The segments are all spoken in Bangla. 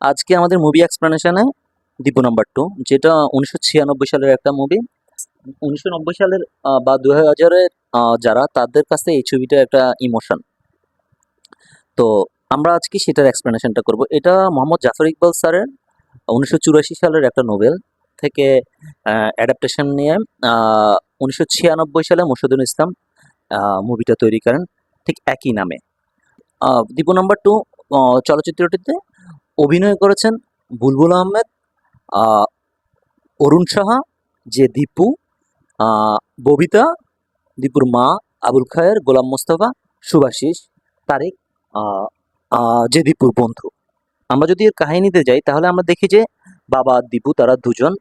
আজকে আমাদের মুভি এক্সপ্লেনেশনে দীপু নাম্বার টু যেটা উনিশশো ছিয়ানব্বই সালের একটা মুভি উনিশশো নব্বই সালের বা দু হাজারের যারা, তাদের কাছে এই ছবিটা একটা ইমোশন তো আমরা আজকে সেটার এক্সপ্লেনেশনটা করব। এটা মোহাম্মদ জাফর ইকবাল স্যারের উনিশশো চুরাশি সালের একটা নোবেল থেকে অ্যাডাপ্টেশন নিয়ে উনিশশো ছিয়ানব্বই সালে মুর্শিদুল ইসলাম মুভিটা তৈরি করেন ঠিক একই নামে। দীপু নাম্বার টু চলচ্চিত্রটিতে অভিনয় করেছেন বুলবুল আহমেদ অরুণ সাহা যে দীপু ববিতা, দীপুর মা, আবুল খায়ের, গোলাম মোস্তফা, সুভাষিস, তারেক যে দীপুর বন্ধু। আমরা যদি এর কাহিনীতে যাই, তাহলে আমরা দেখি যে বাবা দীপু, তারা দুজন,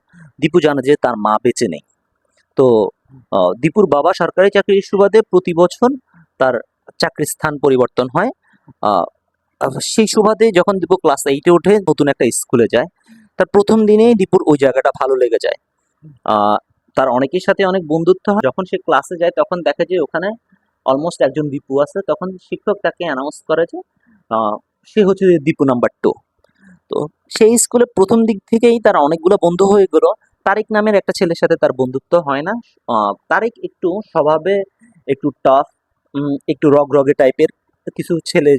দীপু জানে যে তার মা বেঁচে নেই। তো দীপুর বাবা সরকারি চাকরির সুবাদে প্রতি বছর তার চাকরির স্থান পরিবর্তন হয়। সেই সুবাদে যখন দীপু ক্লাস এইটে ওঠে, নতুন একটা স্কুলে যায়, তার প্রথম দিনেই দীপুর ওই জায়গাটা ভালো লেগে যায়। তার অনেকের সাথে অনেক বন্ধুত্ব হয়। যখন সে ক্লাসে যায়, তখন দেখে যে ওখানে অলমোস্ট একজন দীপু আছে। তখন শিক্ষক তাকে অ্যানাউন্স করে যে সে হচ্ছে দীপু নাম্বার টু তো সেই স্কুলে প্রথম দিক থেকেই তার অনেকগুলো বন্ধু হয়ে গেল। তারেক নামের একটা ছেলের সাথে তার বন্ধুত্ব হয় না। তারেক একটু স্বভাবে একটু টাফ একটু রগ রগে টাইপের কিছু ছেলে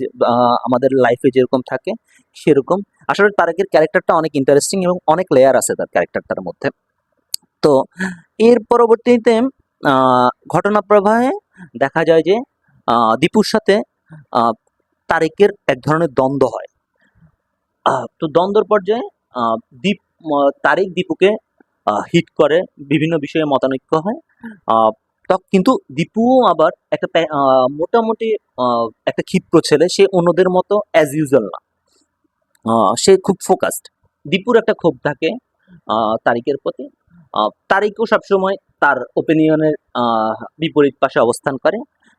আমাদের লাইফে যেরকম থাকে, সেরকম। আসলে তারেকের ক্যারেক্টারটা অনেক ইন্টারেস্টিং এবং অনেক লেয়ার আছে তার ক্যারেক্টারটার মধ্যে। তো, এর পরবর্তীতে ঘটনা প্রবাহে দেখা যায় যে দীপুর সাথে তারেকের এক ধরনের দ্বন্দ্ব হয়। তো দ্বন্দ্বর পর্যায়ে দীপ তারেক দীপুকে হিট করে, বিভিন্ন বিষয়ে মতানৈক্য হয়। আহ, তা কিন্তু দীপুও আবার একটা মোটামুটি একটা ক্ষিপ্র ছেলে। সে অন্যদের মতো অ্যাজ ইউজুয়াল না। সে খুব ফোকাসড দীপুর একটা ক্ষোভ থাকে তারিকের প্রতি। তারিকও সবসময় তার ওপিনিয়নের বিপরীত পাশে অবস্থান করে।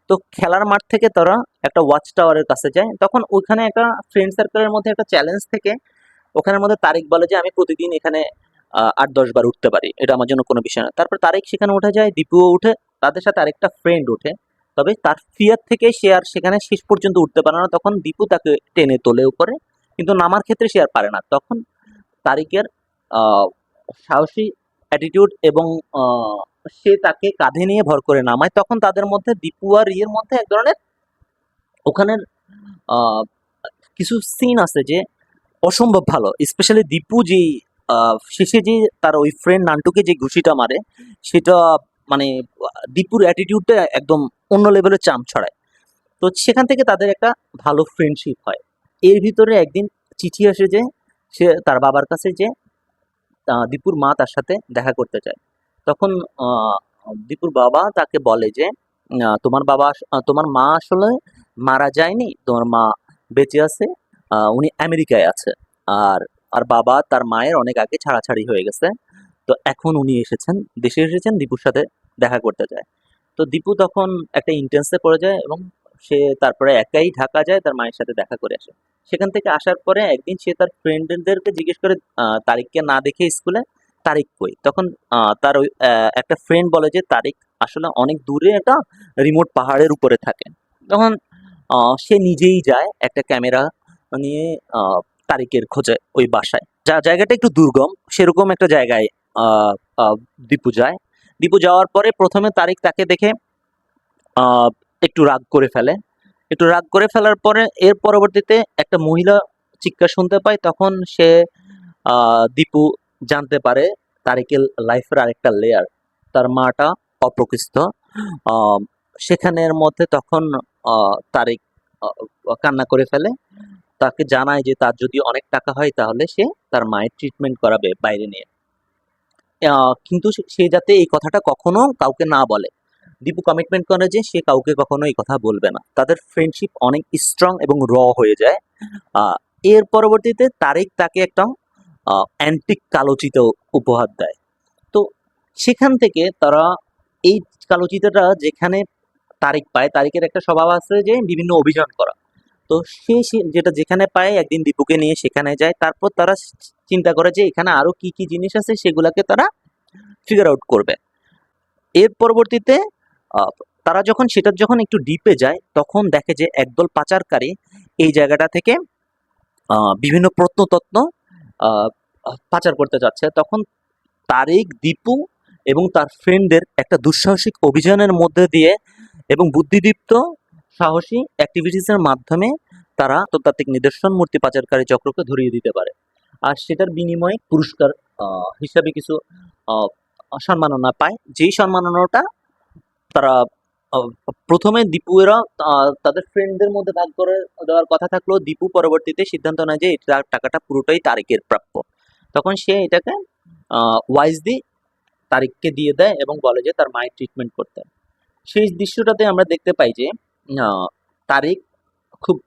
তো খেলার মাঠ থেকে তারা একটা ওয়াচ টাওয়ারের কাছে যায়। তখন ওইখানে একটা ফ্রেন্ড সার্কেলের মধ্যে একটা চ্যালেঞ্জ থেকে ওখানের মধ্যে তারিক বলে যে আমি প্রতিদিন এখানে আট দশ বার উঠতে পারি। এটা আমার জন্য কোনো বিষয় না। তারপর তারিক সেখানে উঠে যায় দীপুও উঠে তাদের সাথে আরেকটা ফ্রেন্ড ওঠে। তবে তার ফিয়ার থেকে সে আর সেখানে শেষ পর্যন্ত উঠতে পারে না। তখন দীপু তাকে টেনে তোলে উপরে। কিন্তু নামার ক্ষেত্রে সে আর পারে না। তখন তারিকের সাহসী অ্যাটিটিউড এবং সে তাকে কাঁধে নিয়ে ভর করে নামায়। তখন তাদের মধ্যে দীপু আর ইয়ের মধ্যে এক ধরনের ওখানের কিছু সিন আছে যে অসম্ভব ভালো। স্পেশালি দীপু যে শেষে যে তার ওই ফ্রেন্ড নান্টুকে যে ঘুষিটা মারে, সেটা মানে দীপুর অ্যাটিটিউডটা একদম অন্য লেভেলের চাম ছড়ায়। তো সেখান থেকে তাদের একটা ভালো ফ্রেন্ডশিপ হয়। এর ভিতরে একদিন চিঠি আসে যে, সে তার বাবার কাছে যে দীপুর মা তার সাথে দেখা করতে চায় তখন দীপুর বাবা তাকে বলে যে তোমার বাবা তোমার মা আসলে মারা যায়নি, তোমার মা বেঁচে আছে উনি আমেরিকায় আছে। আর আর বাবা তার মায়ের অনেক আগে ছাড়াছাড়ি হয়ে গেছে। তো এখন উনি এসেছেন দেশে এসেছেন দীপুর সাথে দেখা করতে যায়। তো দীপু তখন একটা ইন্টেন্সে পড়ে যায় এবং সে তারপরে একাই ঢাকা যায় তার মায়ের সাথে দেখা করে আসে। সেখান থেকে আসার পরে একদিন সে তার ফ্রেন্ডদেরকে জিজ্ঞেস করে আহ, তারিককে না দেখে স্কুলে তারিক কই? তখন তার ওই একটা ফ্রেন্ড বলে যে তারিক আসলে অনেক দূরে একটা রিমোট পাহাড়ের উপরে থাকে তখন সে নিজেই যায় একটা ক্যামেরা নিয়ে আহ, তারিকের খোঁজে ওই বাসায়। যা জায়গাটা একটু দুর্গম সেরকম একটা জায়গায় দীপু যায়। দীপু যাওয়ার পরে প্রথমে তারিক তাকে দেখে একটু রাগ করে ফেলে। একটু রাগ করে ফেলার পরে এর পরবর্তীতে একটা মহিলা চিৎকার শুনতে পায়, তখন সে দীপু জানতে পারে তারিকের লাইফের আরেকটা লেয়ার তার মাটা অপ্রকৃষ্ট। সেখানের মধ্যে তখন তারিক কান্না করে ফেলে। তাকে জানায় যে তার যদি অনেক টাকা হয় তাহলে সে তার মায়ের ট্রিটমেন্ট করাবে বাইরে নিয়ে। কিন্তু সে যাতে এই কথাটা কখনো কাউকে না বলে। দীপু কমিটমেন্ট করে যে সে কাউকে কখনো এই কথা বলবে না। তাদের ফ্রেন্ডশিপ অনেক স্ট্রং এবং র হয়ে যায়। এর পরবর্তীতে তারিক তাকে একটা অ্যান্টিক কালোচিত উপহার দেয়। তো সেখান থেকে তারা এই কালোচিতটা যেখানে তারিক পায়, তারিকের একটা স্বভাব আছে যে বিভিন্ন অভিযান করা। তো সে যেটা যেখানে পায় একদিন দীপুকে নিয়ে সেখানে যায়। তারপর তারা চিন্তা করে যে এখানে আরও কি কি জিনিস আছে সেগুলাকে তারা ফিগার আউট করবে। এর পরবর্তীতে তারা যখন সেটার যখন একটু ডিপে যায়, তখন দেখে যে একদল পাচারকারী এই জায়গাটা থেকে বিভিন্ন প্রত্নতত্ত্ব পাচার করতে যাচ্ছে। তখন তারেক, দীপু এবং তার ফ্রেন্ডদের একটা দুঃসাহসিক অভিযানের মধ্যে দিয়ে এবং বুদ্ধিদীপ্ত সাহসী অ্যাক্টিভিটিসের মাধ্যমে তারা আন্তর্জাতিক নিদর্শন মূর্তি পাচারকারী চক্রকে ধরিয়ে দিতে পারে। আর সেটার বিনিময়ে পুরস্কার হিসাবে কিছু সম্মাননা পায়। যেই সম্মাননাটা তারা প্রথমে দীপুরা তাদের ফ্রেন্ডদের মধ্যে ভাগ করে দেওয়ার কথা থাকলেও দীপু পরবর্তীতে সিদ্ধান্ত নেয় যে এটা টাকাটা পুরোটাই তারিকের প্রাপ্য। তখন সে এটাকে ওয়াইজলি তারিককে দিয়ে দেয় এবং বলে যে তার মায়ের ট্রিটমেন্ট করতে। সেই দৃশ্যটাতে আমরা দেখতে পাই যে তারিক খুব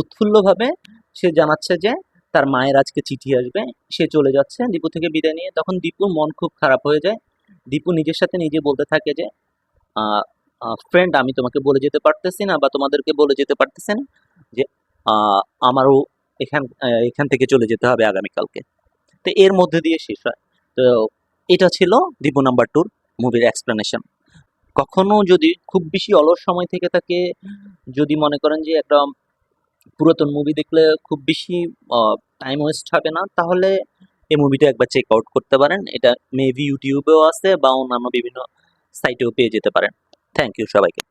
উৎফুল্লভাবে সে জানাচ্ছে যে তার মায়ের আজকে চিঠি আসবে। সে চলে যাচ্ছে, দীপু থেকে বিদায় নিয়ে। তখন দীপুর মন খুব খারাপ হয়ে যায়। দীপু নিজের সাথে নিজে বলতে থাকে যে ফ্রেন্ড আমি তোমাকে বলে যেতে পারতেছি না বা তোমাদেরকে বলে যেতে পারতেছি না যে আমারও এখান এখান থেকে চলে যেতে হবে আগামীকালকে। তো এর মধ্যে দিয়ে শেষ হয়। তো এটা ছিল দীপু নাম্বার টুর মুভির এক্সপ্লেনেশন কখনো যদি খুব বেশি অলস সময় থেকে থাকে, যদি মনে করেন যে একটা পুরাতন মুভি দেখলে খুব বেশি টাইম ওয়েস্ট হবে না, তাহলে এই মুভিটা একবার চেক আউট করতে পারেন। এটা মেবি ইউটিউবেও আছে বা অন্যান্য বিভিন্ন সাইটেও পেয়ে যেতে পারেন। থ্যাংক ইউ সবাইকে।